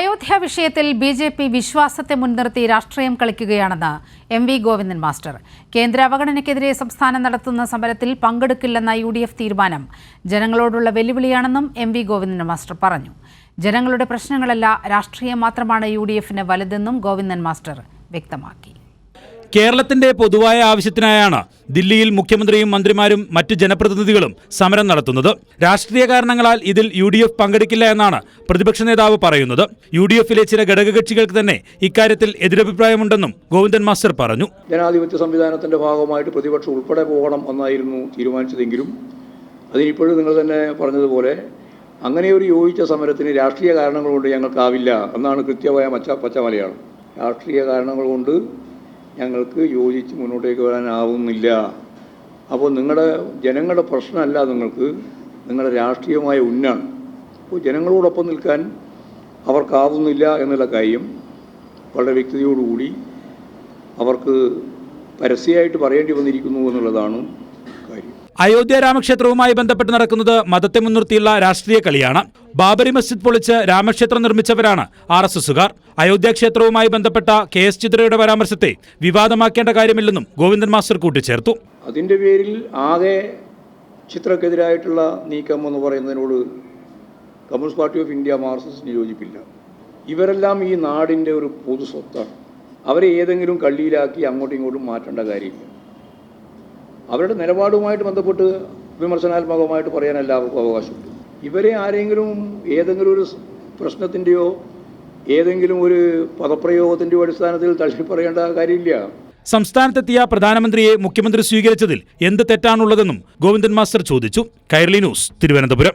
അയോധ്യ വിഷയത്തിൽ B J P വിശ്വാസത്തെ മുൻനിർത്തി രാഷ്ട്രീയം കളിക്കുകയാണെന്ന് എം വി ഗോവിന്ദൻ മാസ്റ്റർ. കേന്ദ്ര അവഗണനയ്ക്കെതിരെ സംസ്ഥാനം നടത്തുന്ന സമരത്തിൽ പങ്കെടുക്കില്ലെന്ന യു ഡി എഫ് തീരുമാനം ജനങ്ങളോടുള്ള വെല്ലുവിളിയാണെന്നും എം വി ഗോവിന്ദൻ മാസ്റ്റർ പറഞ്ഞു. ജനങ്ങളുടെ പ്രശ്നങ്ങളല്ല രാഷ്ട്രീയം മാത്രമാണ് യു ഡി എഫിന് വലുതെന്നും ഗോവിന്ദൻ മാസ്റ്റർ വ്യക്തമാക്കി. കേരളത്തിന്റെ പൊതുവായ ആവശ്യത്തിനായാണ് ദില്ലിയിൽ മുഖ്യമന്ത്രിയും മന്ത്രിമാരും മറ്റു ജനപ്രതിനിധികളും സമരം നടത്തുന്നത്. രാഷ്ട്രീയ കാരണങ്ങളാൽ ഇതിൽ യു ഡി എഫ് പങ്കെടുക്കില്ല എന്നാണ് പ്രതിപക്ഷ നേതാവ് പറയുന്നത്. യു ഡി എഫിലെ ചില ഘടകകക്ഷികൾക്ക് തന്നെ ഇക്കാര്യത്തിൽ എതിരഭിപ്രായമുണ്ടെന്നും ഗോവിന്ദൻ മാസ്റ്റർ പറഞ്ഞു. ജനാധിപത്യ സംവിധാനത്തിന്റെ ഭാഗമായിട്ട് പ്രതിപക്ഷം ഉൾപ്പെടെ പോകണം എന്നായിരുന്നു തീരുമാനിച്ചതെങ്കിലും അതിനിപ്പോഴും നിങ്ങൾ തന്നെ പറഞ്ഞതുപോലെ അങ്ങനെ ഒരു യോജിച്ച സമരത്തിന് രാഷ്ട്രീയ കാരണങ്ങൾ കൊണ്ട് ഞങ്ങൾക്കാവില്ല എന്നാണ് കൃത്യമായ മച്ച പച്ച മലയാളം രാഷ്ട്രീയ കാരണങ്ങൾ കൊണ്ട് ഞങ്ങൾക്ക് യോജിച്ച് മുന്നോട്ടേക്ക് വരാനാവുന്നില്ല. അപ്പോൾ നിങ്ങളുടെ ജനങ്ങളുടെ പ്രശ്നമല്ല നിങ്ങൾക്ക് നിങ്ങളുടെ രാഷ്ട്രീയമായ ഉന്നാണ് അപ്പോൾ ജനങ്ങളോടൊപ്പം നിൽക്കാൻ അവർക്കാവുന്നില്ല എന്നുള്ള കാര്യം വളരെ വ്യക്തതയോടുകൂടി അവർക്ക് പരസ്യമായിട്ട് പറയേണ്ടി വന്നിരിക്കുന്നു എന്നുള്ളതാണ് അയോധ്യ രാമക്ഷേത്രവുമായി ബന്ധപ്പെട്ട് നടക്കുന്നത് മതത്തെ മുൻനിർത്തിയുള്ള രാഷ്ട്രീയ കളിയാണ്. ബാബരി മസ്ജിദ് പൊളിച്ച് രാമക്ഷേത്രം നിർമ്മിച്ചവരാണ് ആർ എസ് എസുകാർ. അയോധ്യ ക്ഷേത്രവുമായി ബന്ധപ്പെട്ട കെ എസ് ചിത്രയുടെ പരാമർശത്തെ വിവാദമാക്കേണ്ട കാര്യമില്ലെന്നും ഗോവിന്ദൻ മാസ്റ്റർ കൂട്ടിച്ചേർത്തു. അതിന്റെ പേരിൽ ആകെ ചിത്രക്കെതിരായിട്ടുള്ള നീക്കം എന്ന് പറയുന്നതിനോട് കമ്മ്യൂണിസ്റ്റ് പാർട്ടി ഓഫ് ഇന്ത്യ മാർസിന് യോജിപ്പില്ല ഇവരെല്ലാം ഈ നാടിന്റെ ഒരു പൊതു സ്വത്താണ്. അവരെ ഏതെങ്കിലും കള്ളിയിലാക്കി അങ്ങോട്ടും ഇങ്ങോട്ടും മാറ്റേണ്ട കാര്യമില്ല. അവരുടെ നിലപാടുമായിട്ട് ബന്ധപ്പെട്ട് വിമർശനാത്മകമായിട്ട് പറയാൻ എല്ലാവർക്കും അവകാശമുണ്ട് ഇവരെ ആരെങ്കിലും ഏതെങ്കിലും ഒരു പ്രശ്നത്തിന്റെയോ ഏതെങ്കിലും ഒരു പദപ്രയോഗത്തിന്റെയോ അടിസ്ഥാനത്തിൽ തള്ളി പറയേണ്ട കാര്യമില്ല. സംസ്ഥാനത്തെത്തിയ പ്രധാനമന്ത്രിയെ മുഖ്യമന്ത്രി സ്വീകരിച്ചതിൽ എന്ത് തെറ്റാണുള്ളതെന്നും ഗോവിന്ദൻ മാസ്റ്റർ ചോദിച്ചു. കൈരളി ന്യൂസ് തിരുവനന്തപുരം.